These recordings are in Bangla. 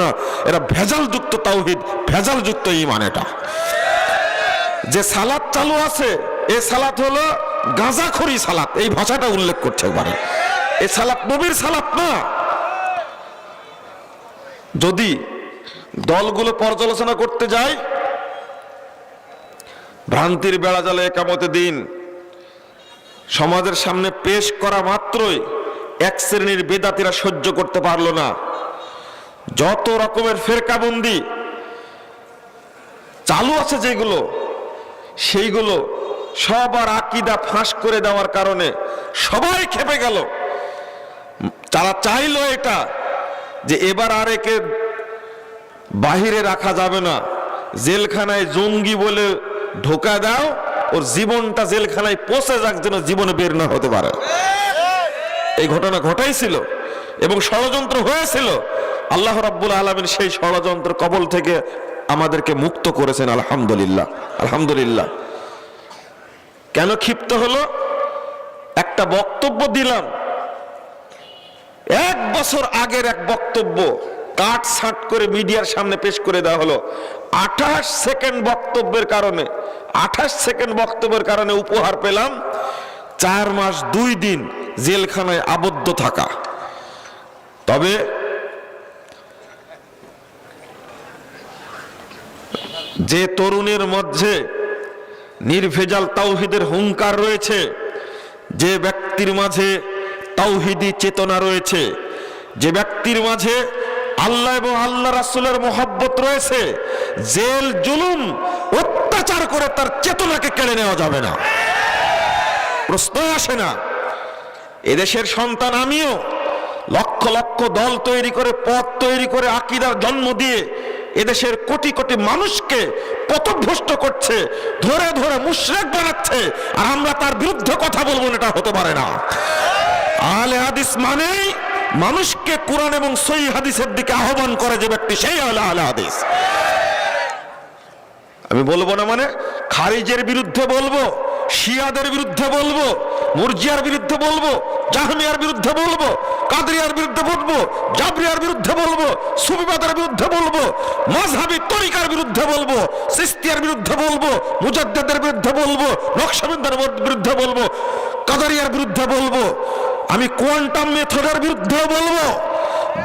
না, এরা ভেজালযুক্ত তাওহিদ, ভেজালযুক্ত ইমান এটা। যে সালাত চালু আছে এই সালাত হলো গাঁজাখড়ি সালাত এই ভাষাটা উল্লেখ করছে একবারে। এই সালাত নবীর সালাত না। যদি দলগুলো পর্যালোচনা করতে যায়, ভ্রান্তির বেড়া জালে একামতে দিন, সমাজের সামনে পেশ করা মাত্রই এক শ্রেণির বেদাতিরা সহ্য করতে পারল না। যত রকমের ফেরকাবন্দি চালু আছে যেগুলো, সেইগুলো সবার আকিদা ফাঁস করে দেওয়ার কারণে সবাই খেপে গেল। তারা চাইলো এটা, যে এবার আর একে বাহিরে রাখা যাবে না, জেলখানায় জঙ্গি বলে ঢোকা দাও, ওর জীবনটা জেলখানায় পচে যাক যেন জীবনে বের না হতে পারে। এই ঘটনা ঘটাইছিল এবং ষড়যন্ত্র হয়েছিল আল্লাহ রাব্বুল আলমিন সেই ষড়যন্ত্র কবল থেকে আমাদেরকে মুক্ত করেছেন, আলহামদুলিল্লাহ। আলহামদুলিল্লাহ। কেন ক্ষিপ্ত হলো? একটা বক্তব্য দিলাম। এক বছর আগের এক বক্তব্য কাট ছাট করে মিডিয়ার সামনে পেশ করে দেওয়া হলো। আঠাশ সেকেন্ড বক্তব্যের কারণে, আঠাশ সেকেন্ড বক্তব্যের কারণে উপহার পেলাম। চার মাস দুই দিন জেলখানায় আবদ্ধ থাকা। তবে যে তরুণের মধ্যে নির্ভেজাল তাওহিদের হুঙ্কার রয়েছে, যে ব্যক্তির মাঝে তাওহিদি চেতনা রয়েছে, যে ব্যক্তির মাঝে আল্লাহ এবং আল্লাহ রাসুলের মোহাব্বত রয়েছে, জেল, জুলুম, অত্যাচার করে তার চেতনাকে কেড়ে নেওয়া যাবে না। প্রশ্ন আসে না, এদেশের সন্তান আমিও লক্ষ লক্ষ দল তৈরি করে পথ তৈরি করে, আকিদার জন্ম দিয়ে এদেশের কোটি কোটি মানুষকে পথভ্রষ্ট করছে, ধরে ধরে মুশরেক বানাচ্ছে, আর আমরা তার বিরুদ্ধে কথা বলব এটা হতে পারে না। আলে হাদিস মানেই মানুষকে কোরআন এবং সই হাদিসের দিকে আহ্বান করে যে ব্যক্তি সেই হলো আলে হাদিস। আমি বলব না মানে খারিজের বিরুদ্ধে বলব, শিয়াদের বিরুদ্ধে বলব, মুরজিয়ার বিরুদ্ধে বলব, জাহমিয়ার বিরুদ্ধে বলব কাদরিয়ার বিরুদ্ধে বলব, জাবরিয়ার বিরুদ্ধে বলব সুবিবাদের বিরুদ্ধে বলব মাঝহাবি তরিকার বিরুদ্ধে বলব, সিস্তিয়ার বিরুদ্ধে বলব, মুজাদ্দেদের বিরুদ্ধে বলব, নকশাবিন্দার বিরুদ্ধে বলব, কাদারিয়ার বিরুদ্ধে বলব, আমি কোয়ান্টাম মেথডের বিরুদ্ধে বলব।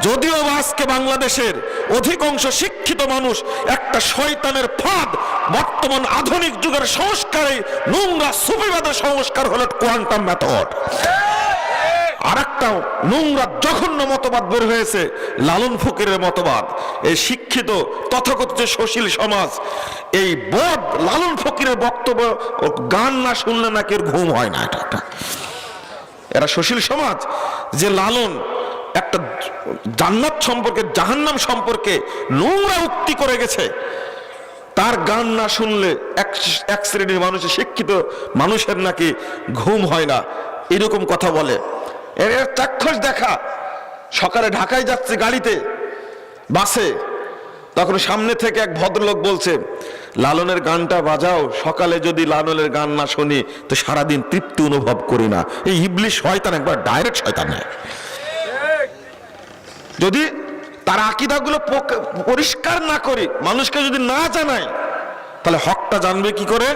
যদিও আজকে বাংলাদেশের অধিকাংশ শিক্ষিত মানুষ একটা শয়তানের ফাঁদ, বর্তমান আধুনিক যুগের সংস্কারে নোংরা সুবিবাদের সংস্কার হলো কোয়ান্টাম মেথড। আর একটা নোংরা জঘন্য মতবাদ বের হয়েছে, লালন ফকিরের মতবাদ। এই শিক্ষিত, তথাকথিত সুশীল সমাজ, এই বদ, লালন ফকিরের বক্তব্য গান না শুনলে নাকি ঘুম হয় না এটা। একটা এরা সুশীল সমাজ, যে লালন একটা জান্নাত সম্পর্কে, জাহান্নাম সম্পর্কে নোংরা উক্তি করে গেছে। তার গান না শুনলে এক শ্রেণির মানুষের শিক্ষিত মানুষের নাকি ঘুম হয় না। এরকম কথা বলে। এর এর চাক্ষুষ দেখা। সকালে ঢাকায় যাচ্ছে গাড়িতে, বাসে। তখন সামনে থেকে এক ভদ্রলোক বলছে, লালনের গানটা বাজাও, সকালে যদি লালনের গান না শুনি, তো সারাদিন তৃপ্তি অনুভব করি না। এই ইবলিশ শয়তান একবার ডাইরেক্ট শয়তান যদি তার আকিদাগুলো পরিষ্কার না করে, মানুষকে যদি না জানায় তাহলে হকটা জানবে কি করে?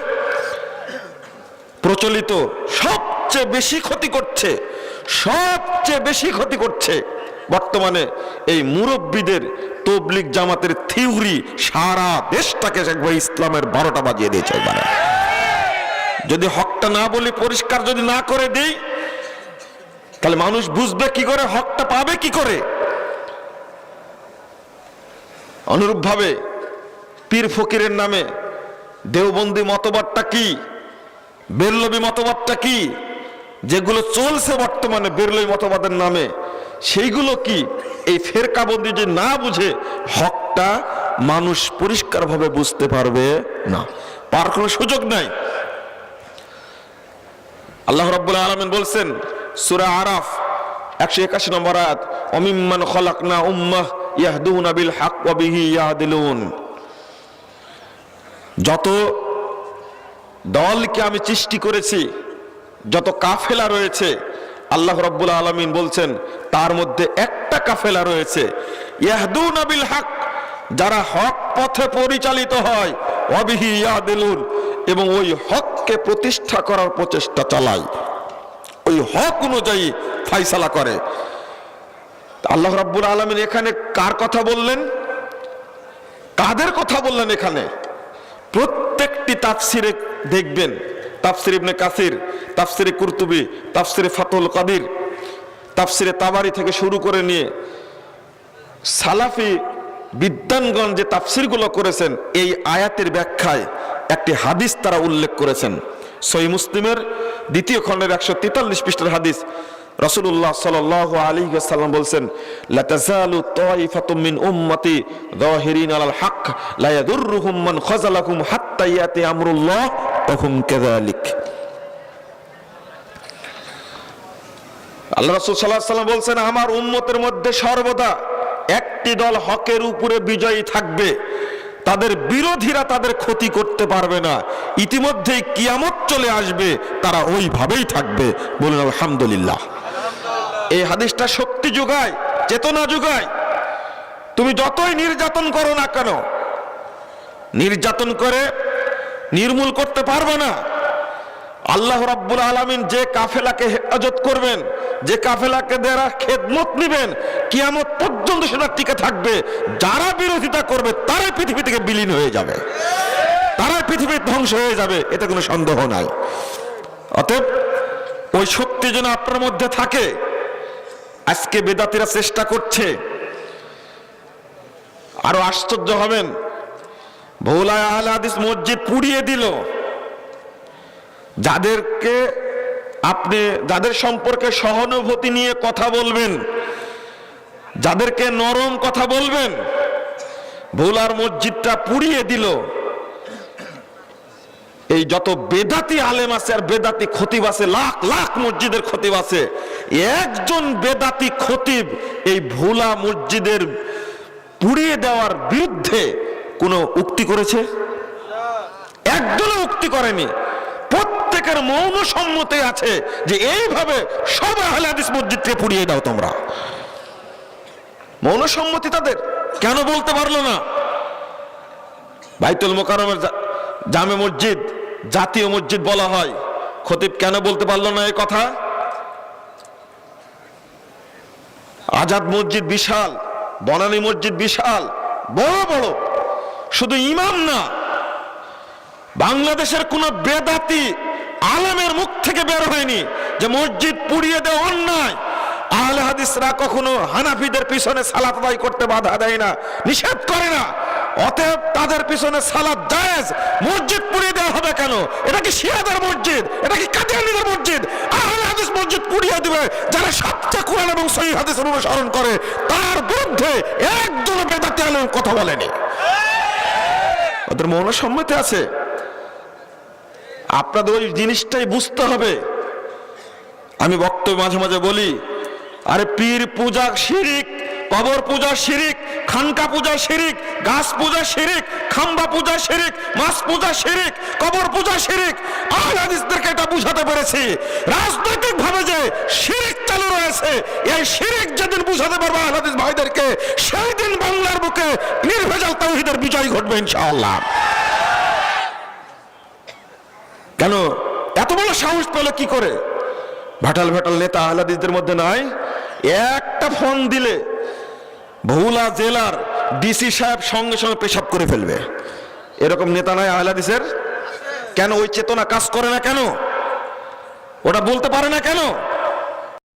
প্রচলিত সবচেয়ে বেশি ক্ষতি করছে সবচেয়ে বেশি ক্ষতি করছে বর্তমানে এই মুরব্বীদের তবলিক জামাতের থিওরি সারা দেশটাকে একবার ইসলামের বারোটা বাজিয়ে দিয়েছে একবারে যদি হকটা না বলি, পরিষ্কার যদি না করে দেই, তাহলে মানুষ বুঝবে কি করে, হকটা পাবে কি করে। অনুরূপভাবে পীর ফকিরের নামে দেওবন্দি মতবাদটা কি বেরলবি মতবাদটা কি যেগুলো চলছে বর্তমানে বেরলবি মতবাদের নামে, সেইগুলো কি এই ফেরকাবন্দি যে না বুঝে হকটা মানুষ পরিষ্কারভাবে বুঝতে পারবে না? পার কোনো সুযোগ নাই। আল্লাহ রাব্বুল আলামিন বলছেন, সূরা আরাফ 181 নম্বর আয়াত, অমিম্মান খলাকনা উম্মাহ ইয়াহদুনা বিল হক ওয়া বিহি ইয়াদিলুন। যত দলকে আমি সৃষ্টি করেছি যত কাফেলা রয়েছে, আল্লাহ রব্বুল আলমিন বলছেন, তার মধ্যে একটা কাফেলা রয়েছে, ইয়াহদুন বিল হক, যারা হক পথে পরিচালিত হয় এবং ওই হককে প্রতিষ্ঠা করার প্রচেষ্টা চালায়। ওই হক অনুযায়ী ফাইসালা করে। আল্লাহ রাব্বুল আলমিন এখানে কার কথা বললেন? কাদের কথা বললেন এখানে? প্রত্যেকটি তাফসিরে দেখবেন তাফসির ইবনে কাসির, তাফসিরে কুরতুবি, তাফসিরে ফাতুল কাদির, তাফসিরে তাবারি থেকে শুরু করে নিয়ে সালাফি বিদ্যানগণ যে তাফসিরগুলো করেছেন, এই আয়াতের ব্যাখ্যায় একটি হাদিস তারা উল্লেখ করেছেন। সই মুসলিমের দ্বিতীয় খণ্ডের একশো তেতাল্লিশ পৃষ্ঠার হাদিস রসুল্লাহ সাল আলী সাল্লাম বলছেন লাতাজালু তাইফাতুম উম্মতি যাহিরিন আলাল হক লা ইয়াদুররুহুম মান খাযালাকুম আমরুল্লাহ ওয়া হুম কাযালিক আল্লাহ রাসূল আলাইহি সাল্লাম বলছেন, আমার উম্মতের মধ্যে সর্বদা একটি দল হকের উপরে বিজয়ী থাকবে। তাদের বিরোধীরা তাদের ক্ষতি করতে পারবে না। ইতিমধ্যেই কিয়ামত চলে আসবে, তারা ওইভাবেই থাকবে। বলুন, আলহামদুলিল্লাহ। এই হাদিসটা শক্তি যোগায়, চেতনা যোগায়। তুমি যতই নির্যাতন করো না কেন, নির্যাতন করে নির্মূল করতে পারবে না। আল্লাহ রাব্বুল আলামিন যে কাফেলাকে হেফাজত করবেন, যে কাফেলাকে দেরা খেদমত নিবেন, কিয়ামত পর্যন্ত সেটা টিকে থাকবে। যারা বিরোধিতা করবে, তারাই পৃথিবী থেকে বিলীন হয়ে যাবে। তারাই পৃথিবীর ধ্বংস হয়ে যাবে, এতে কোনো সন্দেহ নাই। অতএব, ওই শক্তি যেন আপনার মধ্যে থাকে, আজকে বেদাতিরা চেষ্টা করছে। আরও আশ্চর্য হবেন ভোলায় আহলে হাদিস মসজিদ পুড়িয়ে দিল। যাদেরকে আপনি, যাদের সম্পর্কে সহানুভূতি নিয়ে কথা বলবেন, যাদেরকে নরম কথা বলবেন, ভোলার মসজিদটা পুড়িয়ে দিল। এই যত বেদাতি আলেম আছে আর বেদাতি খতিব আছে, লাখ লাখ মসজিদের খতিব আছে, একজন বেদাতি খতিব এই ভোলা মসজিদের পুড়িয়ে দেওয়ার বিরুদ্ধে কোনো উক্তি করেছে? একজনও উক্তি করেনি। প্রত্যেকের মৌন সম্মতি আছে যে এইভাবে সব আহলে হাদিস মসজিদকে পুড়িয়ে দাও তোমরা। মৌন সম্মতি তাদের? কেন বলতে পারল না? বাইতুল মোকারমের জামে মসজিদ, জাতীয় মসজিদ বলা হয়। খতিব কেন বলতে পারল না এই কথা? আজাদ মসজিদ বিশাল, বনানী মসজিদ বিশাল, বড় বড় শুধু ইমাম না, বাংলাদেশের কোন বেদাতি আলেমের মুখ থেকে বের হয়নি যে মসজিদ পুড়িয়ে দেওয়া অন্যায়। আহলে হাদিসরা কখনো হানাফিদের পিছনে সালাত আদায় করতে বাধা দেয় না, নিষেধ করে না। অতএব তাদের পিছনে সালাত জায়েজ। মসজিদ পুড়িয়ে দেওয়া হবে কেন? এটা কি শিয়াদের মসজিদ? এটা কি কাদিয়ানিদের মসজিদ? আহলে হাদিস মসজিদ পুড়িয়ে দিবে যারা সবচেয়ে কোরআন এবং সহিহ হাদিসের অনুসরণ করে। তার বিরুদ্ধে একজন বেদাতি আলেম কথা বলেনি। ওদের মৌন সম্মতি আছে। আপনাদের ওই জিনিসটাই বুঝতে হবে। আমি বক্তব্য মাঝে মাঝে বলি, আরে পীর পূজা শিরিক কবর পূজা শিরিক, খানকা পূজা শিরিক, গাছ পূজা শিরিক, খাম্বা পূজা শিরিক, মাছ পূজা শিরিক, কবর পূজা শিরিক আহলাদিসদেরকে এটা বুঝাতে পেরেছি। রাজনৈতিক ভাবে যে শিরিক চালু রয়েছে, এই শিরিক যেদিন বুঝাতে পারবে আহলাদিস ভাইদেরকে সেই দিন বাংলার বুকে নির্ভেজাল তাওহীদের বিজয় ঘটবে ইনশাআল্লাহ। কেন? এত বড় সাহস পেল কি করে? ভাটাল ভাটাল নেতা আহলাদিসদের মধ্যে নাই? একটা ফোন দিলে ভোলা জেলার ডিসি সাহেব সঙ্গে সঙ্গে পেশাব করে ফেলবে। এরকম নেতা নয় আহলাদিসের কেন ওই চেতনা কাজ করে না কেন? ওটা বলতে পারে না কেন?